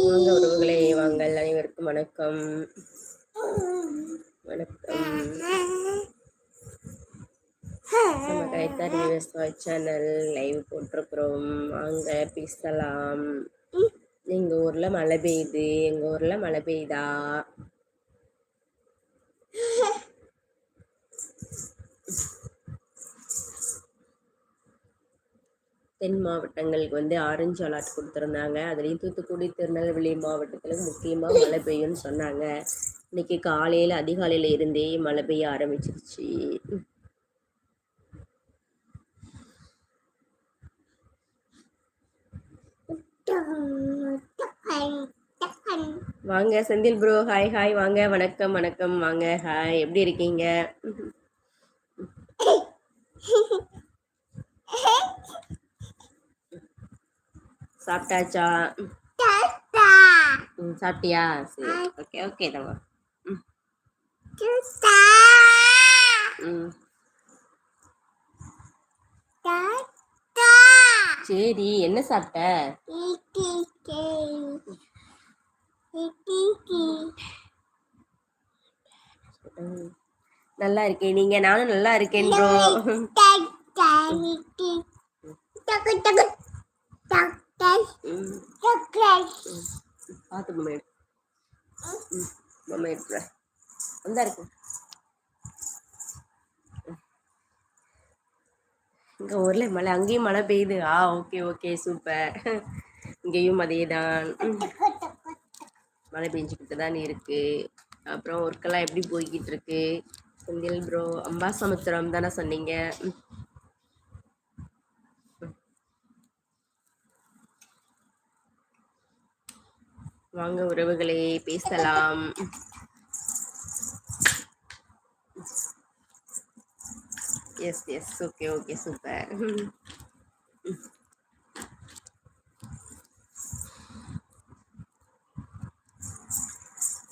வாங்க உறவுகளே வாங்கள் அனைவருக்கும் வணக்கம். வணக்கம். நம்ம கைத்தா விவசாய சேனல் லைவ் போட்டிருக்கிறோம் வாங்க பேசலாம் எங்க ஊர்ல மழை பெய்யுது எங்க ஊர்ல மழை பெய்யுதா தென் மாவட்டங்களுக்கு வந்து ஆரஞ்சு அலர்ட் கொடுத்துருந்தாங்க. அதுலேயும் தூத்துக்குடி திருநெல்வேலி மாவட்டத்தில் முக்கியமாக மழை பெய்யும்னு சொன்னாங்க. இன்னைக்கு காலையில் அதிகாலையில் இருந்தே மழை பெய்ய ஆரம்பிச்சிருச்சு. வாங்க செந்தில் ப்ரோ ஹாய் ஹாய் வாங்க வணக்கம் வணக்கம். வாங்க ஹாய் எப்படி இருக்கீங்க? சாப்பிட்டாச்சா? ம் சாப்பிட்டியா? சரி ஓகே ஓகே தங்க ம். சரி என்ன சாப்பிட்ட. நல்லா இருக்கேன் நீங்க நானும் நல்லா இருக்கேன் ப்ரோ பார்த்து பொம்மை எடு வந்தா இருக்கு. இங்க ஊர்ல மழை அங்கேயும் மழை பெய்யுது. ஆ ஓகே ஓகே சூப்பர் இங்கேயும் அதே தான் மழை பெஞ்சுக்கிட்டு தான் இருக்கு. அப்புறம் ஒர்க்கெல்லாம் எப்படி போய்கிட்டு இருக்கு? செந்தில் ப்ரோ அம்பாசமுத்திரம் தானே சொன்னீங்க? வாங்க உறவுகளே பேசலாம். Yes yes okay okay super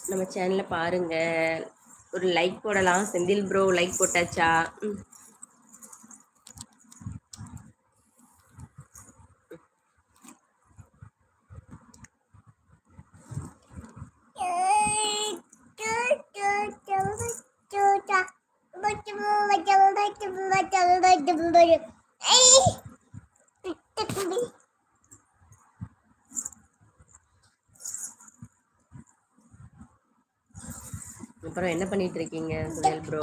நம்ம சேனலை பாருங்க. ஒரு லைக் போடலாம். செந்தில் ப்ரோ லைக் போட்டாச்சா? அப்புறம் என்ன பண்ணிட்டு இருக்கீங்க சுனில் ப்ரோ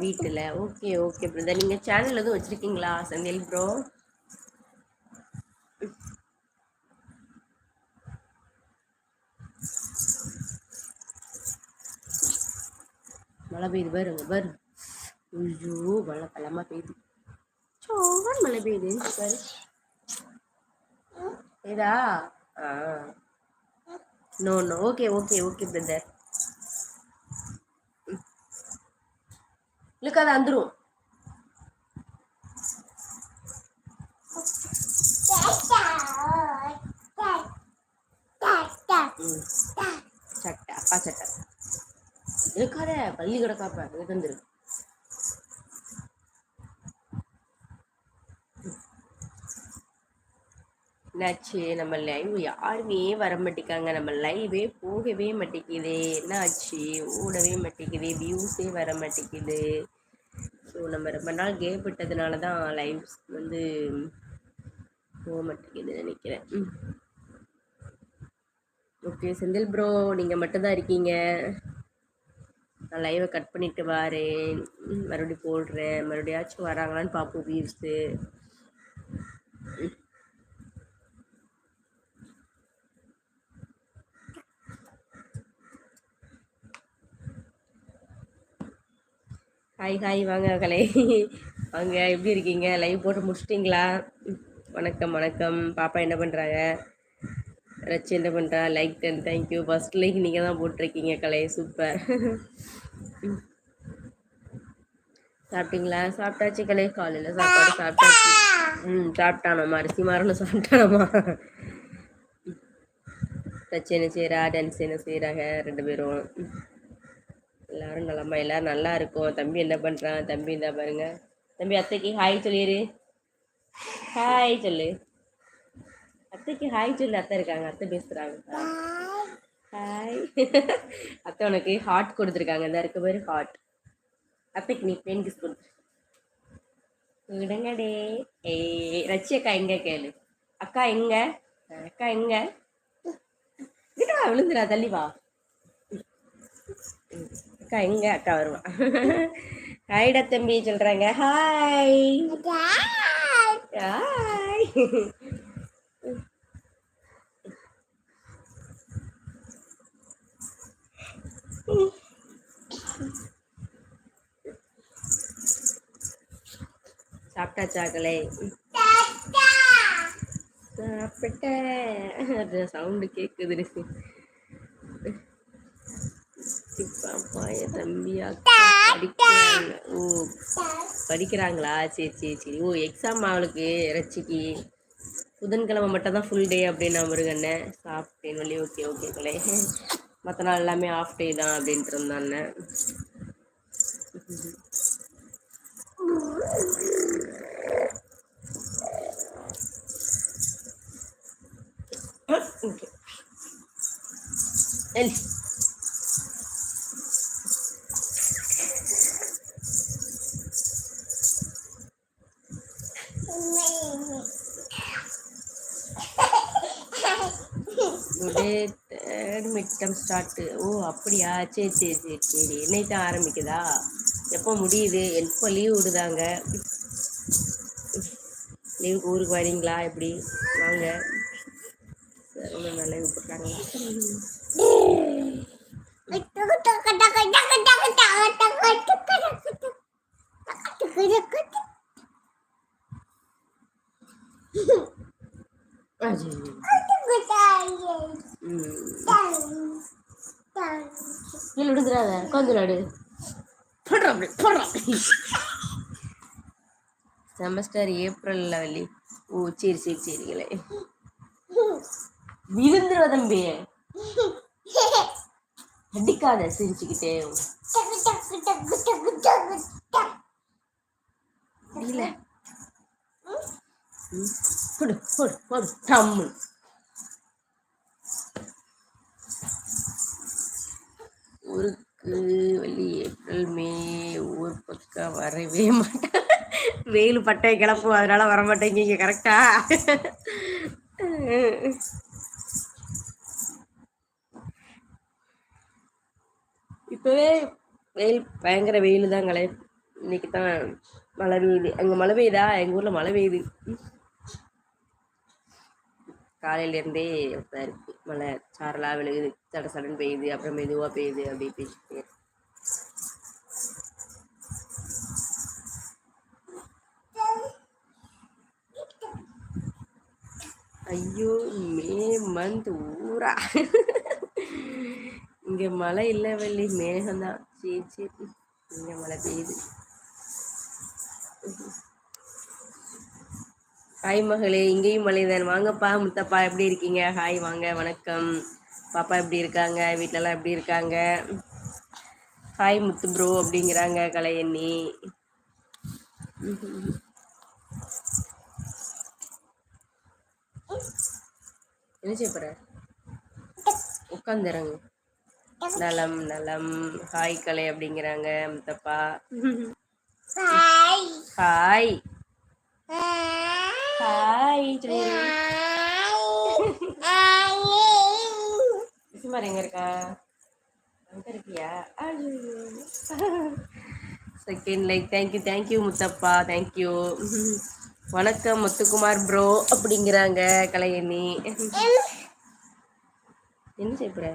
வீட்டில். ஓகே ஓகே பிரதர் நீங்கள் சேனல் எதுவும் வச்சுருக்கீங்களா செந்தில் ப்ரோ மழை பெய்யுது பாருங்க பாரு ஐயோ மழை பலமா பெய்யுது சோகன் மழை பெய்யுது பாரு. ஏதா ஆ. No no. Okay okay okay brother இல்லைக்கா அது அந்துரும் சட்டா அப்பா சட்டா. இருக்காத பள்ளி கிடக்காப்ப இது என்னாச்சு? நம்ம லைவ் யாருமே வர மாட்டேங்காங்க நம்ம லைவே போகவே மாட்டேங்குது. என்னாச்சு? ஓடவே மாட்டேங்குது. வியூஸே வர மாட்டேங்குது. ஸோ நம்ம ரொம்ப நாள் கேப் விட்டதுனால தான் லைவ்ஸ் வந்து போக மாட்டேங்குதுன்னு நினைக்கிறேன். ஓகே செந்தில் ப்ரோ நீங்கள் மட்டும்தான் இருக்கீங்க. நான் லைவை கட் பண்ணிட்டு வரேன். மறுபடியும் போடுறேன். மறுபடியாச்சும் வராங்களான்னு பார்ப்போம் வியூஸு ஹாய் ஹாய் வாங்க கலை வாங்க எப்படி இருக்கீங்க? லைவ் போட்டு முடிச்சிட்டிங்களா? வணக்கம் வணக்கம். பாப்பா என்ன பண்ணுறாங்க ரச்சி என்ன பண்ணுறா like ten thank you first like நீங்கள் தான் போட்டிருக்கீங்க கலை சூப்பர் சாப்பிட்டீங்களா? சாப்பிட்டாச்சு கலை காலையில் சாப்பாடு சாப்பிட்டாச்சு. ம் சாப்பிட்டானம்மா அரிசி மாறணும் சாப்பிட்டானம்மா ரச்சி என்ன செய்கிறா டான்ஸ் என்ன செய்கிறாங்க ரெண்டு பேரும். எல்லாரும் நலமா எல்லாரும் நல்லா இருக்கும். தம்பி என்ன பண்ணுறான் தம்பி இருந்தால் பாருங்க. தம்பி அத்தைக்கு ஹாய் சொல்லிடு ஹாய் சொல்லு. அத்தைக்கு ஹாய் சொல்லு. அத்தை இருக்காங்க. அத்தை பேசுகிறாங்க ஹாய் அத்தை உனக்கு ஹாட் கொடுத்துருக்காங்க. இந்த இருக்க பேர் ஹாட் அத்தைக்கு நீ பெயின் கிஸ் கொடுத்து. விடுங்கடே. ஏய் ரச்சி அக்கா எங்க கேளு? அக்கா எங்க? அக்கா எங்க? கிட்ட விழுந்துடா தள்ளி வா. அக்கா எங்க? அக்கா வருவா. ஹாய்டா தம்பி சொல்றாங்க. ஹாய் ஹாய் சாப்பிட்டாச்சாக்களே? சாப்பிட்டேன். சவுண்டு கேட்குது பாப்பாய தம்பியா படிக்கிறாங்க. ஓ படிக்கிறாங்களா? சரி சரி சரி. ஓ எக்ஸாம் அவளுக்கு இறைச்சிக்கு. புதன்கிழமை மட்டும் தான் ஃபுல் டே அப்படின்னு நான் முருகண்ணே. சாப்பிட்டேன். வழி ஓகே ஓகே கலை மற்ற நாள் எல்லாமே ஆஃப் டே தான் அப்படின்ட்டு இருந்தாண்ணே ஓகே மிட்டம் ஸ்டார்ட்டு ஓ அப்படியா? சரி சரி சரி சரி. என்னைக்கு தான் ஆரம்பிக்குதா? எப்போ முடியுது? எப்போ லீவ் விடுதாங்க? லீவுக்கு ஊருக்கு வரீங்களா? எப்படி? வாங்க. ரொம்ப நல்லா லீவ் போட்டாங்க கீழே விடுந்துடாத உட்காந்து விளாடு போடுறோம் செமஸ்டர் ஏப்ரலில் வள்ளி ஓ சரி சரி சரிங்களே விழுந்துருவ தம்பி. அடிக்காத சிரிச்சுக்கிட்டே. இல்ல. போடு போடு போடு. டம்மு ஊருக்கு வள்ளி ஏப்ரல் மே ஊர் பக்கம் வரவே மாட்டேன் வெயில் பட்டை கிளப்பும் அதனால வர மாட்டேங்க கரெக்டா இப்போவே வெயில் பயங்கர வெயில் தான் இன்னைக்கு தான் மழை பெய்யுது. அங்கே மழை பெய்யுதா? எங்கள் ஊரில் மழை பெய்யுது. காலையிலேருந்தே தான் இருக்கு. மழை சாரலாக விழுகுது சட சடன் பெய்யுது அப்புறம் மெதுவாக பெய்யுது அப்படி பேசிட்டு ஐயோ மே மந்த் ஊரா. இங்கே மழை இல்லை வள்ளி மேகம்தான். சரி சரி. இங்கே மழை பெய்யுது. ஹாய் மகளே. இங்கேயும் மழைதான் வாங்கப்பா முத்தப்பா எப்படி இருக்கீங்க? ஹாய் வாங்க. வணக்கம். பாப்பா எப்படி இருக்காங்க? வீட்டிலலாம் எப்படி இருக்காங்க? ஹாய் முத்து ப்ரோ அப்படிங்கிறாங்க கலையண்ணி என்ன செய்ய போற? உட்காந்துறங்க. நலம் நலம். ஹாய் கலை அப்படிங்கிறாங்க முத்தப்பா. ஹாய் ஹாய் சுமார் எங்க இருக்கா அங்க இருக்கியா second like thank you thank you Muthappa thank you வணக்கம் முத்துக்குமார் ப்ரோ அப்படிங்கிறாங்க கலையண்ணி என்ன செய்யப்படுற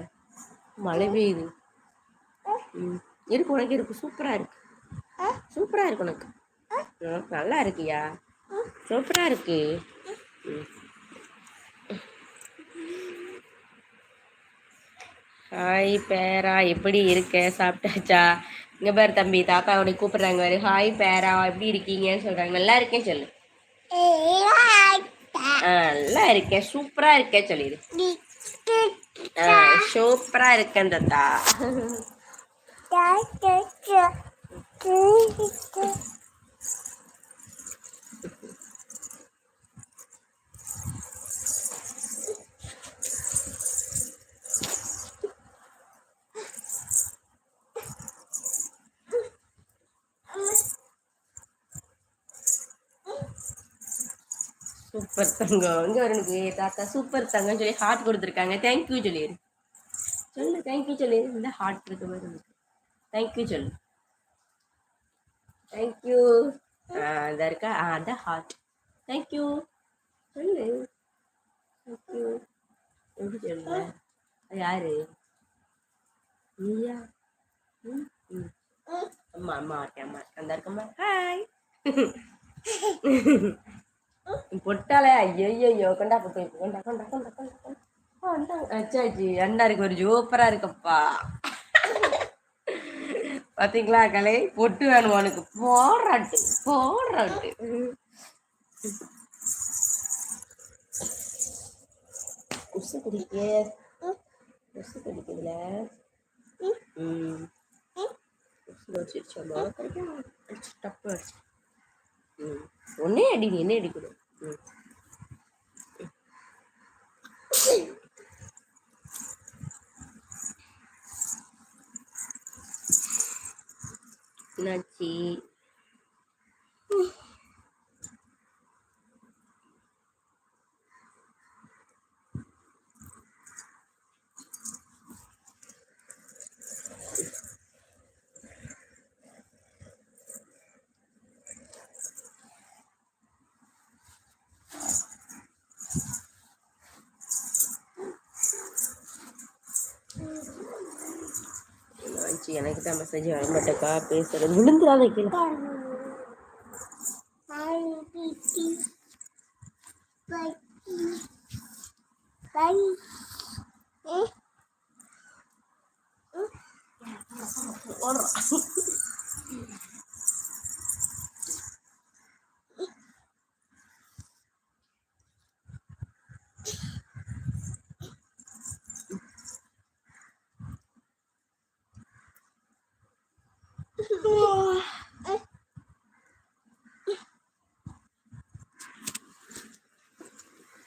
மழை பெய்யுது. ம். இருக்கு உனக்கு இருக்கு. சூப்பராக இருக்கு. சூப்பராக இருக்கு உனக்கு. ம், நல்லா இருக்கியா? சூப்பராக இருக்கு. ஹாய் பேரா. எப்படி இருக்க? சாப்பிட்டாச்சா? இங்க பாரு தம்பி தாத்தா உடைய கூப்பிடுறாங்க பாரு. ஹாய் பேரா. எப்படி இருக்கீங்கன்னு சொல்றாங்க. நல்லா இருக்கேன் சொல்லு. நல்லா இருக்கேன். சூப்பரா இருக்கேன் சொல்லிடு ஆ, சூப்பரா இருக்கேன் தாத்தா. சூப்பர் தங்கம் இங்க வரனுக்கு தாத்தா சூப்பர் தங்கம்னு சொல்லி ஹார்ட் கொடுத்துருக்காங்க. தேங்க்யூ சொல்லிடு சொல்லு. தேங்க்யூ சொல்லு. இந்த ஹார்ட் இருக்கு. தேங்க்யூ சொல்லு. தேங்க்யூ இதா இருக்கா? ஆ அதான் ஹார்ட் தேங்க்யூ சொல்லு. தேங்க்யூ எப்படி சொல்லுங்க யாரு? நீயா? ம் ம். அம்மா அம்மா இருக்கேன் அம்மா. இருக்கேன் அந்த இருக்கம்மா. ஹாய் పొట్టాలే అయ్యయ్యో కొండా కొండా కొండా కొండా కొండా அச்சாச்சு அண்ணாருக்கு ஒரு ஜோப்பரா இருக்கப்பா பாத்தீங்களா கலை பொட்டு வேணும் உனக்கு போடுறாட்டு போடுறாட்டு குசு குடிக்க குசு குடிக்குதுல ஒன்னே அடி நீ என்ன அடிக்கணும் நச்சி என்னாச்சு என்னாச்சு எனக்கு தான் மெசேஜ் வர மாட்டேக்கா பேசுறது. விழுந்துடாத கீழே. ம்,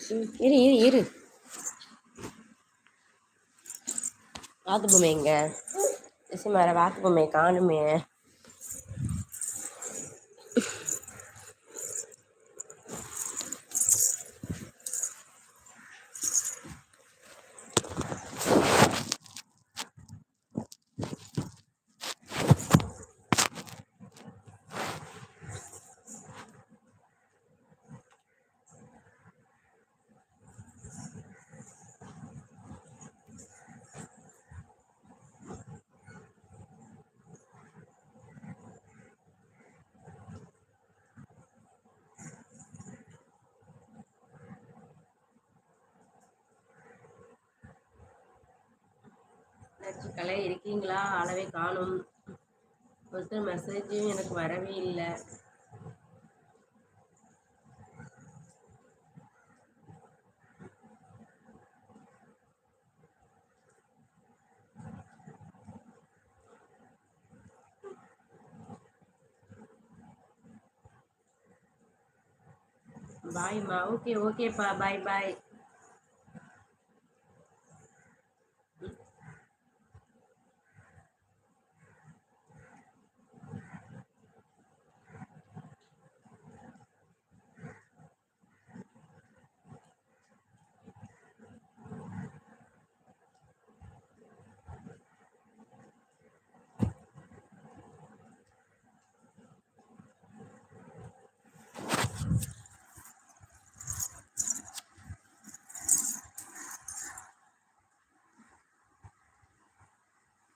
இரு இரு இரு. வாத்து பொம்மை எங்க மாற வாத்து பொம்மை காணுமே. கலை இருக்கீங்களா? அளவே காணும். ஒருத்தர் மெசேஜும் எனக்கு வரவே இல்லை. பாய்மா ஓகே ஓகேப்பா பாய் பாய்